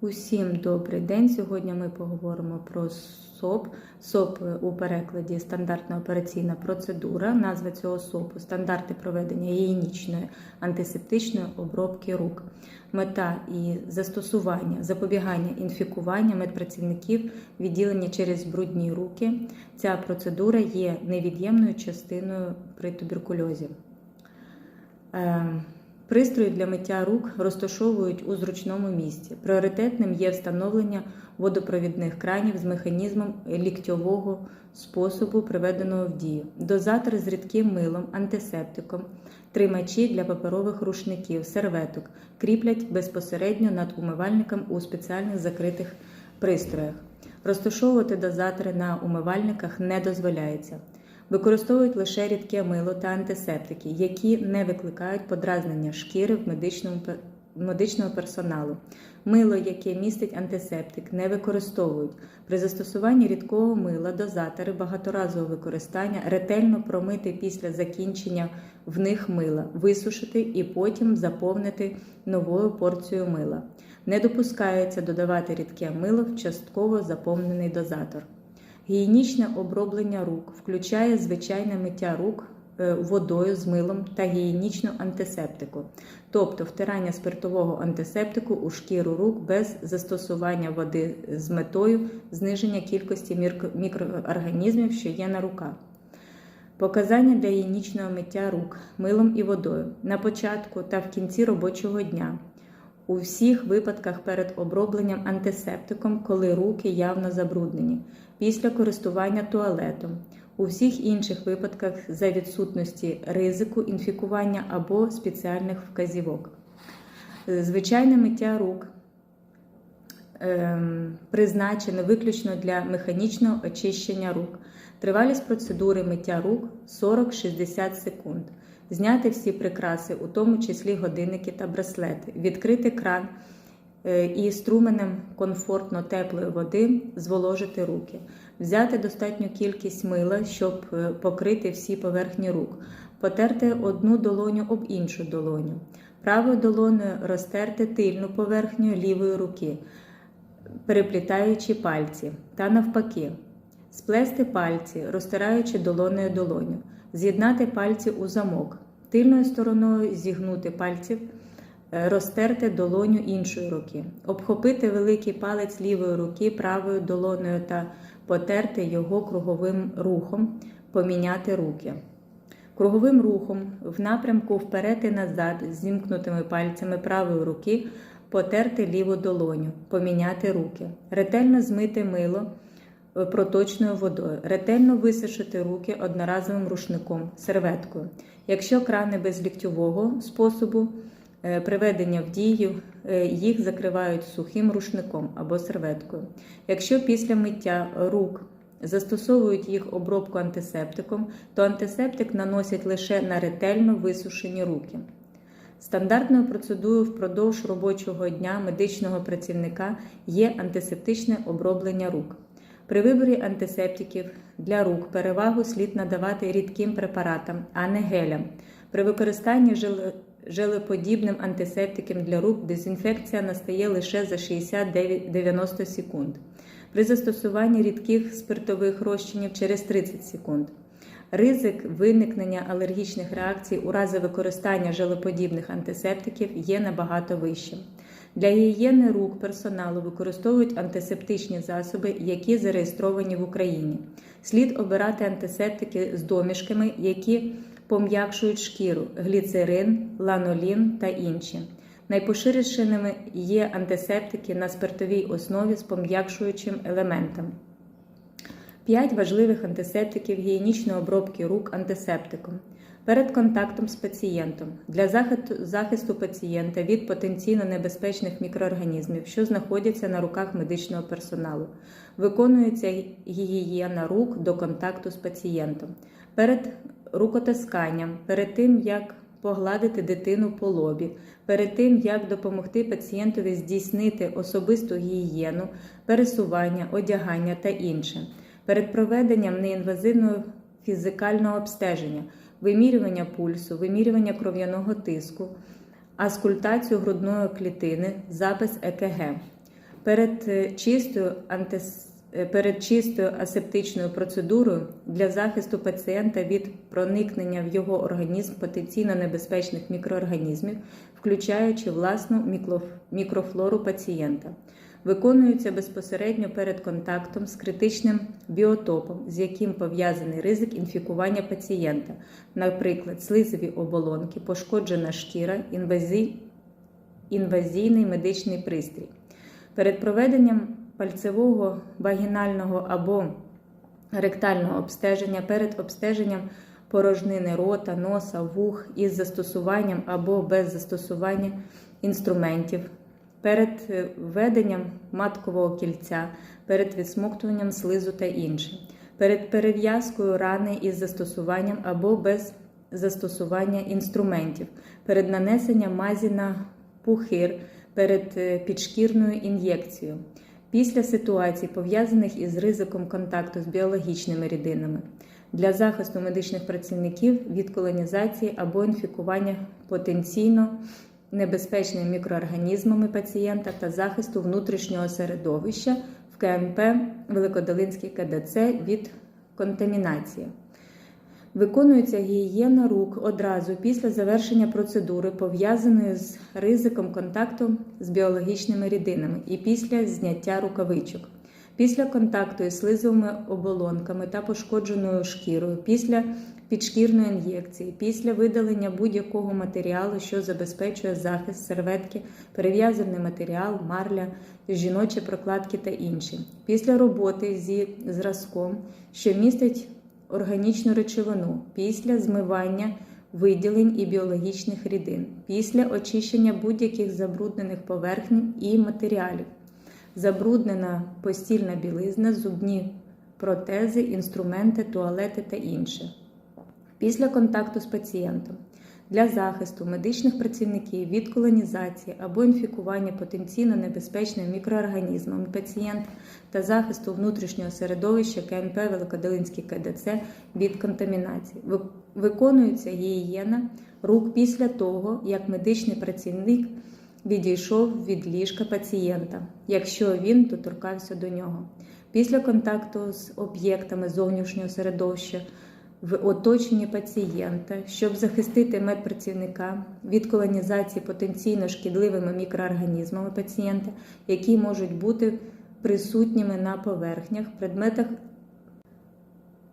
Усім добрий день. Сьогодні ми поговоримо про СОП. СОП у перекладі стандартна операційна процедура. Назва цього СОПу стандарти проведення гігієнічної антисептичної обробки рук. Мета і застосування, запобігання інфікування медпрацівників, відділення через брудні руки. Ця процедура є невід'ємною частиною при туберкульозі. Пристрої для миття рук розташовують у зручному місці. Пріоритетним є встановлення водопровідних кранів з механізмом ліктьового способу, приведеного в дію. Дозатор з рідким милом, антисептиком, тримачі для паперових рушників, серветок кріплять безпосередньо над умивальником у спеціальних закритих пристроях. Розташовувати дозатори на умивальниках не дозволяється. Використовують лише рідке мило та антисептики, які не викликають подразнення шкіри в медичному медичного персоналу. Мило, яке містить антисептик, не використовують. При застосуванні рідкого мила дозатори багаторазового використання ретельно промити після закінчення в них мила, висушити і потім заповнити новою порцією мила. Не допускається додавати рідке мило в частково заповнений дозатор. Гігієнічне оброблення рук включає звичайне миття рук е, водою з милом та гігієнічну антисептику, тобто втирання спиртового антисептику у шкіру рук без застосування води з метою зниження кількості мікроорганізмів, що є на руках. Показання для гігієнічного миття рук милом і водою на початку та в кінці робочого дня. У всіх випадках перед обробленням антисептиком, коли руки явно забруднені, після користування туалетом, у всіх інших випадках за відсутності ризику інфікування або спеціальних вказівок. Звичайне миття рук ем, призначене виключно для механічного очищення рук. Тривалість процедури миття рук 40-60 секунд. Зняти всі прикраси, у тому числі годинники та браслети, відкрити кран е, і струменем комфортно теплої води зволожити руки, взяти достатню кількість мила, щоб е, покрити всі поверхні рук, потерти одну долоню об іншу долоню, правою долоною розтерти тильну поверхню лівої руки, переплітаючи пальці. Та навпаки, сплести пальці, розтираючи долоною долоню з'єднати пальці у замок, тильною стороною зігнути пальців, е, розтерти долоню іншої руки, обхопити великий палець лівої руки правою долоною та потерти його круговим рухом, поміняти руки. Круговим рухом в напрямку вперед і назад зімкнутими пальцями правої руки потерти ліву долоню, поміняти руки, ретельно змити мило. Е, проточною водою, ретельно висушити руки одноразовим рушником, серветкою. Якщо крани без ліктьового способу е, приведення в дію, е, їх закривають сухим рушником або серветкою. Якщо після миття рук застосовують їх обробку антисептиком, то антисептик наносять лише на ретельно висушені руки. Стандартною процедурою впродовж робочого дня медичного працівника є антисептичне оброблення рук. При виборі антисептиків для рук перевагу слід надавати рідким препаратам, а не гелям. При використанні желеподібним антисептиком для рук дезінфекція настає лише за 60-90 секунд. При застосуванні рідких спиртових розчинів через 30 секунд. Ризик виникнення алергічних реакцій у разі використання желеподібних антисептиків є набагато вищим. Для гігієни рук персоналу використовують антисептичні засоби, які зареєстровані в Україні. Слід обирати антисептики з домішками, які пом'якшують шкіру, гліцерин, ланолін та інші. Найпоширішеними є антисептики на спиртовій основі з пом'якшуючим елементом. П'ять важливих антисептиків гігієнічної обробки рук антисептиком перед контактом з пацієнтом для захисту пацієнта від потенційно небезпечних мікроорганізмів, що знаходяться на руках медичного персоналу, виконується гігієна рук до контакту з пацієнтом, перед рукотисканням, перед тим як Погладити дитину по лобі, перед тим, як допомогти пацієнтові здійснити особисту гігієну, пересування, одягання та інше, перед проведенням неінвазивного фізикального обстеження, вимірювання пульсу, вимірювання кров'яного тиску, аскультацію грудної клітини, запис ЕКГ. Перед е, чистою антис... е, Перед чистою асептичною процедурою для захисту пацієнта від проникнення в його організм потенційно небезпечних мікроорганізмів, включаючи власну мікрофлору пацієнта, виконуються безпосередньо перед контактом з критичним біотопом, з яким пов'язаний ризик інфікування пацієнта, наприклад, слизові оболонки, пошкоджена шкіра, інвазій... інвазійний медичний пристрій. Перед проведенням пальцевого вагінального або ректального обстеження, перед обстеженням порожнини рота, носа, вух із застосуванням або без застосування інструментів, перед е, введенням маткового кільця, перед відсмоктуванням слизу та інше, перед перев'язкою рани із застосуванням або без застосування інструментів, перед нанесенням мазі на пухир, перед е, підшкірною ін'єкцією, після ситуацій, пов'язаних із ризиком контакту з біологічними рідинами, для захисту медичних працівників від колонізації або інфікування потенційно небезпечними мікроорганізмами пацієнта та захисту внутрішнього середовища в КМП Великодолинський КДЦ від контамінації. Виконується гігієна рук одразу після завершення процедури, пов'язаної з ризиком контакту з біологічними рідинами, і після зняття рукавичок, після контакту із слизовими оболонками та пошкодженою шкірою, після підшкірної ін'єкції, після видалення будь-якого матеріалу, що забезпечує захист серветки, перев'язаний матеріал, марля, жіночі прокладки та інші, після роботи зі зразком, що містить органічну речовину після змивання виділень і біологічних рідин, після очищення будь-яких забруднених поверхнів і матеріалів, забруднена постільна білизна, зубні протези, інструменти, туалети та інше. Після контакту з пацієнтом для захисту медичних працівників від колонізації або інфікування потенційно небезпечними мікроорганізмами пацієнта та захисту внутрішнього середовища КНП Великодолинський КДЦ від контамінації. Виконується гігієна рук після того, як медичний працівник відійшов від ліжка пацієнта, якщо він доторкався до нього. Після контакту з об'єктами зовнішнього середовища в оточенні пацієнта, щоб захистити медпрацівника від колонізації потенційно шкідливими мікроорганізмами пацієнта, які можуть бути присутніми на поверхнях, предметах.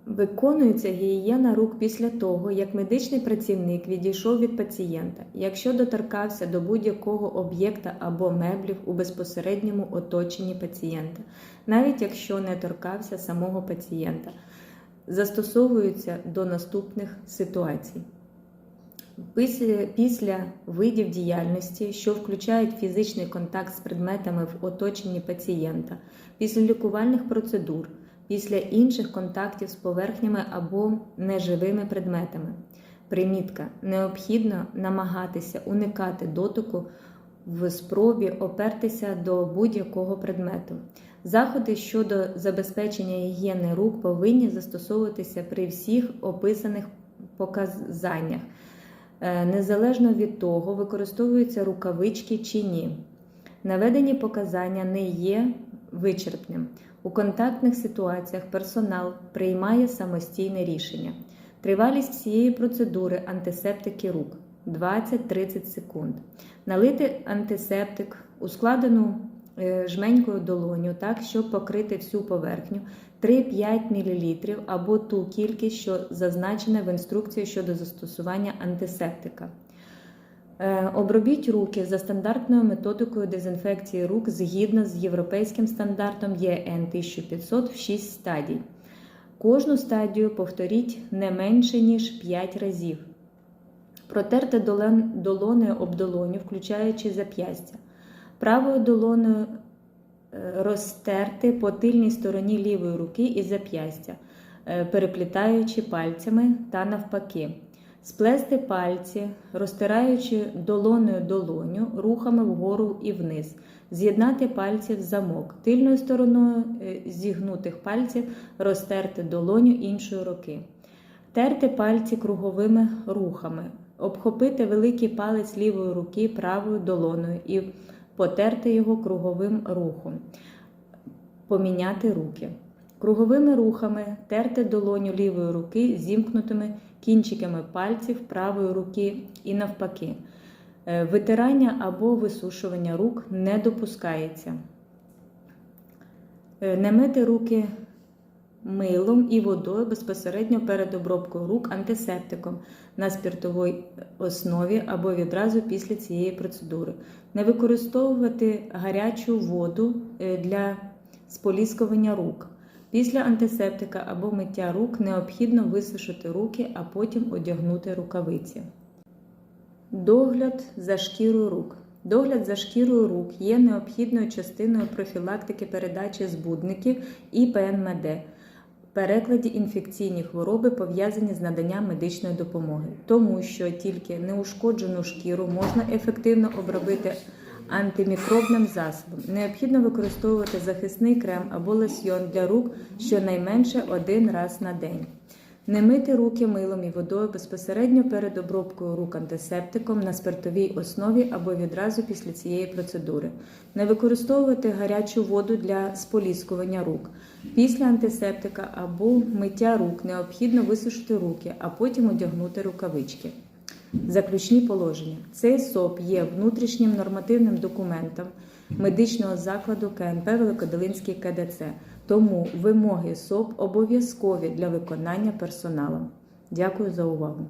Виконується гігієна рук після того, як медичний працівник відійшов від пацієнта, якщо доторкався до будь-якого об'єкта або меблів у безпосередньому оточенні пацієнта, навіть якщо не торкався самого пацієнта застосовуються до наступних ситуацій. Після, після видів діяльності, що включають фізичний контакт з предметами в оточенні пацієнта, після лікувальних процедур, після інших контактів з поверхнями або неживими предметами. Примітка. Необхідно намагатися уникати дотику в спробі опертися до будь-якого предмету. Заходи щодо забезпечення гігієни рук повинні застосовуватися при всіх описаних показаннях, е, незалежно від того, використовуються рукавички чи ні. Наведені показання не є вичерпним. У контактних ситуаціях персонал приймає самостійне рішення. Тривалість всієї процедури антисептики рук 20-30 секунд. Налити антисептик у складену е, жменькою долоню, так, щоб покрити всю поверхню 3-5 мл або ту кількість, що зазначена в інструкції щодо застосування антисептика. Е, Обробіть руки за стандартною методикою дезінфекції рук згідно з європейським стандартом ЄН 1500 в 6 стадій. Кожну стадію повторіть не менше ніж 5 разів. Протерти долон- долоною об долоню, включаючи зап'ястя. Правою долоною е, розтерти по тильній стороні лівої руки і зап'ястя, е, переплітаючи пальцями та навпаки. Сплести пальці, розтираючи долоною долоню, рухами вгору і вниз. З'єднати пальці в замок. Тильною стороною е, зігнутих пальців розтерти долоню іншої руки. Терти пальці круговими рухами. Обхопити великий палець лівої руки правою долоною і потерти його круговим рухом, поміняти руки. Круговими рухами терти долоню лівої руки зімкнутими кінчиками пальців правої руки і навпаки. Е, Витирання або висушування рук не допускається. Не мити руки милом і водою безпосередньо перед обробкою рук антисептиком на спиртовій основі або відразу після цієї процедури. Не використовувати гарячу воду е, для споліскування рук. Після антисептика або миття рук необхідно висушити руки, а потім одягнути рукавиці. Догляд за шкірою рук. Догляд за шкірою рук є необхідною частиною профілактики передачі збудників і ПНМД, перекладі інфекційні хвороби пов'язані з наданням медичної допомоги, тому що тільки неушкоджену шкіру можна ефективно обробити антимікробним засобом. Необхідно використовувати захисний крем або лосьйон для рук щонайменше один раз на день. Не мити руки милом і водою безпосередньо перед обробкою рук антисептиком на спиртовій основі або відразу після цієї процедури. Не використовувати гарячу воду для споліскування рук. Після антисептика або миття рук необхідно висушити руки, а потім одягнути рукавички. Заключні положення. Цей СОП є внутрішнім нормативним документом медичного закладу КНП Великодолинський КДЦ. Тому вимоги СОП обов'язкові для виконання персоналом. Дякую за увагу.